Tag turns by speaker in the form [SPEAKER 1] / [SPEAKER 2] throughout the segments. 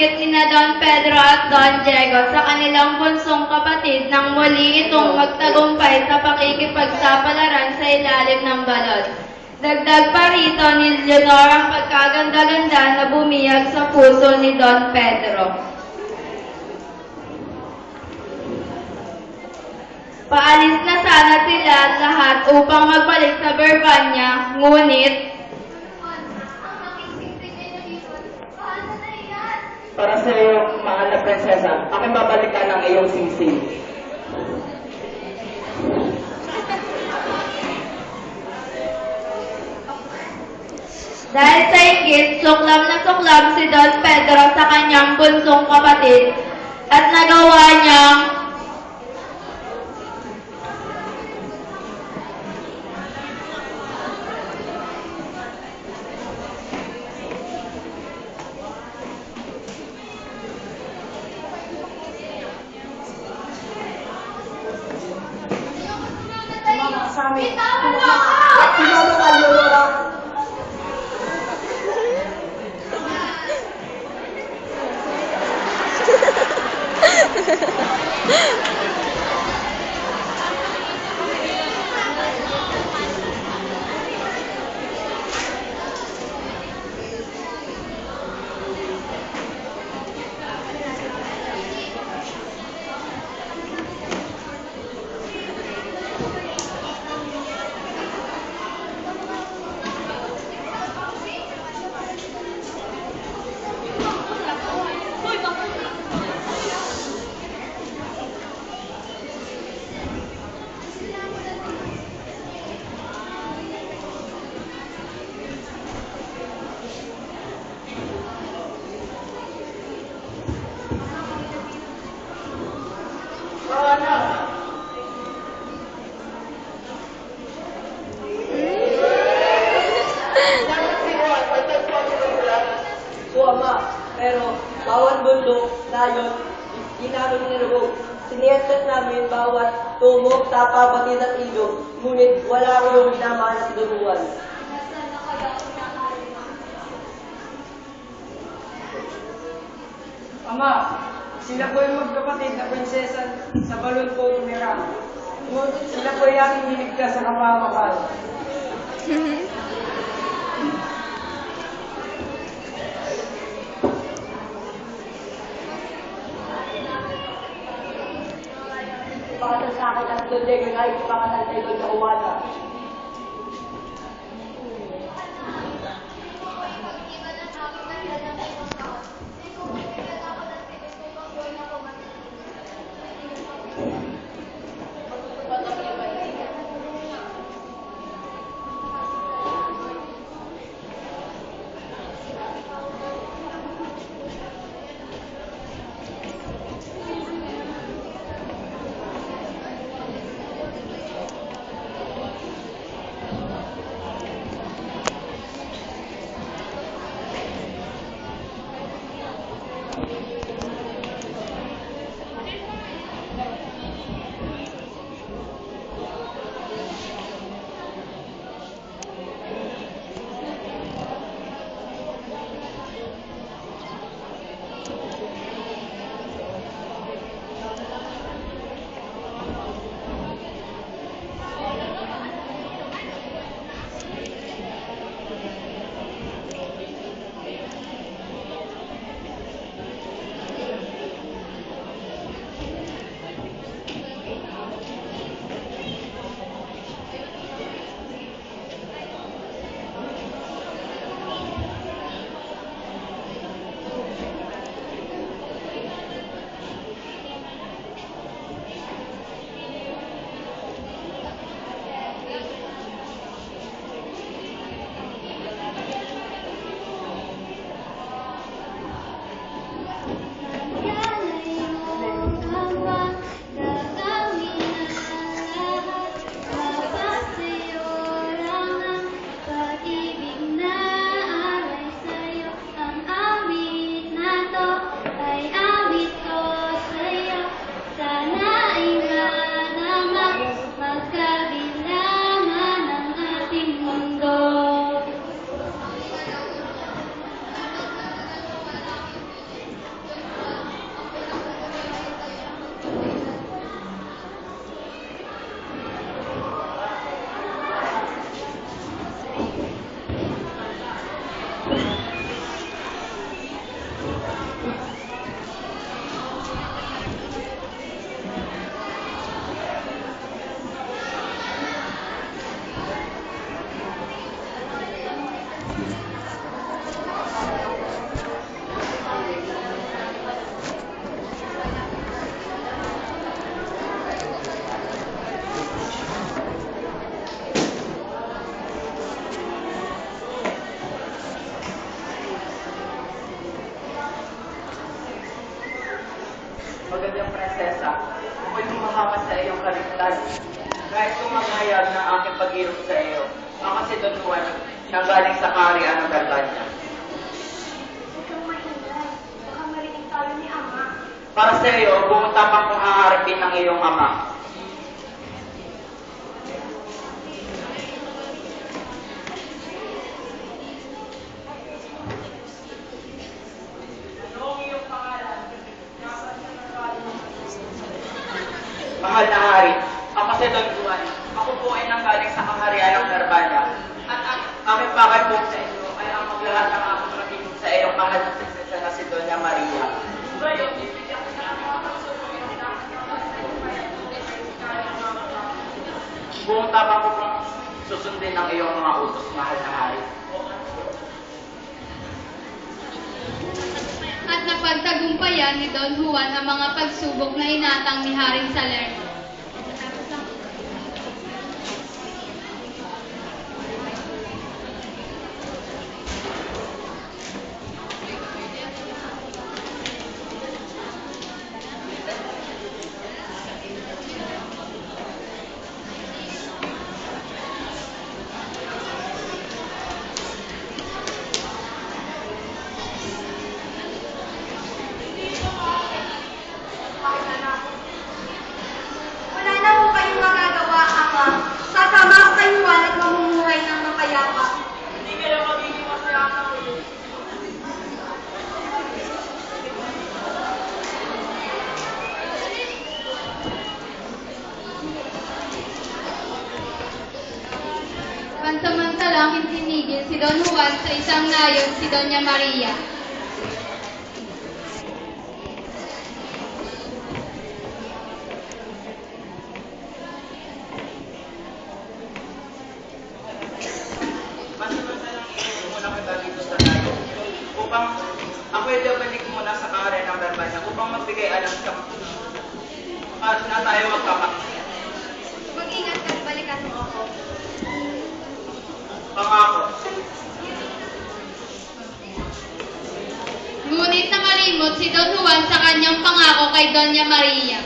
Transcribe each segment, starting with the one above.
[SPEAKER 1] naman ang inggit ni na Don Pedro at Don Diego sa kanilang bunsong kapatid nang muli itong magtagumpay sa pakikipagsapalaran sa ilalim ng balot. Dagdag pa rito ni Leonor ang pagkaganda-ganda na bumiyag sa puso ni Don Pedro. Paalis na sana sila lahat upang magbalik sa Berbanya, ngunit
[SPEAKER 2] Para sa iyo, mahal na prinsesa, aking babalikan ang iyong singsing.
[SPEAKER 1] Dahil sa inggit, suklam na suklam si Don Pedro sa kanyang bunsong kapatid at nagawa niyang
[SPEAKER 2] família. Bawat bundok, layon, ginaro ni Rugog. Siniyasat namin bawat tumok, tapa, batid at ilog, ngunit wala ko yung minamahal at duruan.
[SPEAKER 3] Ama, sila po yung magkapatid na prinsesa sa balon po tumira. Sila po yung aming niligtas sa kapamakan.
[SPEAKER 2] Pakasal sa akin at doon din yung
[SPEAKER 4] na galing sa kaharian ng
[SPEAKER 5] Ama.
[SPEAKER 4] Para sa iyo, pumunta pa kung haharapin ng iyong ama. Mahal na hari, ako si Don Juan. Ako po ay nanggaling sa kaharian ng Narbana. At ang po sa inyo ay ang maglahat ng aking makinig sa iyong mahal na prinsesa na si Doña Maria. Ngayon, bibigyan ko na ang Buong tapang ko pong susundin ang iyong mga utos, mahal na hari.
[SPEAKER 5] At napagtagumpayan ni Don Juan ang mga pagsubok na inatang ni Haring Salerno. Juan sa isang nayon si Doña Maria.
[SPEAKER 4] Pansamantalang
[SPEAKER 5] si Don Juan sa kanyang pangako kay Doña Maria.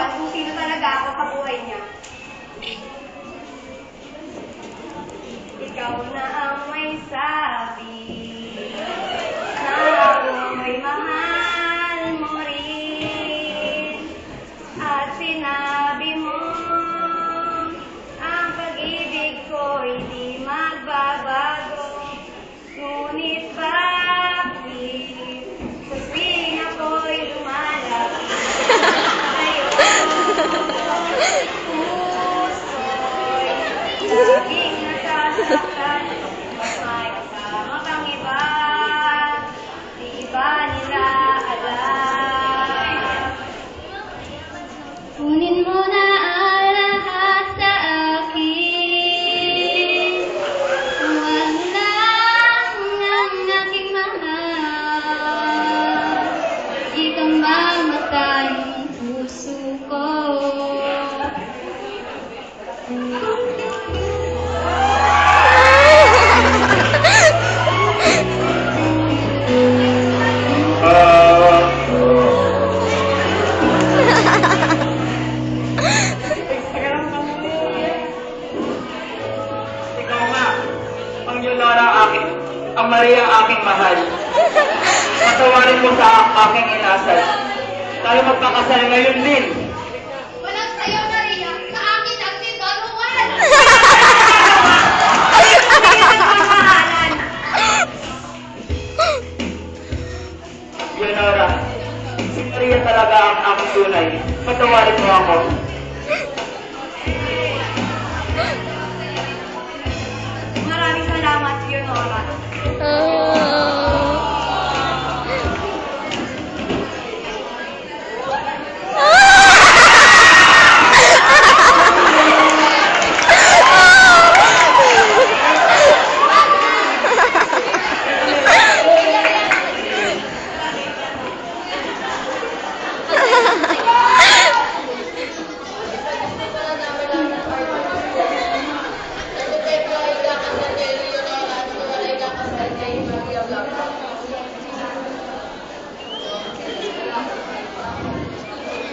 [SPEAKER 6] katotohanan kung
[SPEAKER 7] sino
[SPEAKER 4] talaga ako sa buhay niya. Ikaw na mahal. Patawarin mo sa aking inasal. Tayo magpakasal ngayon din.
[SPEAKER 8] Walang sayo, Maria. Sa akin ang si Don Juan.
[SPEAKER 4] Leonora, si Maria talaga ang aking tunay. Patawarin mo ako.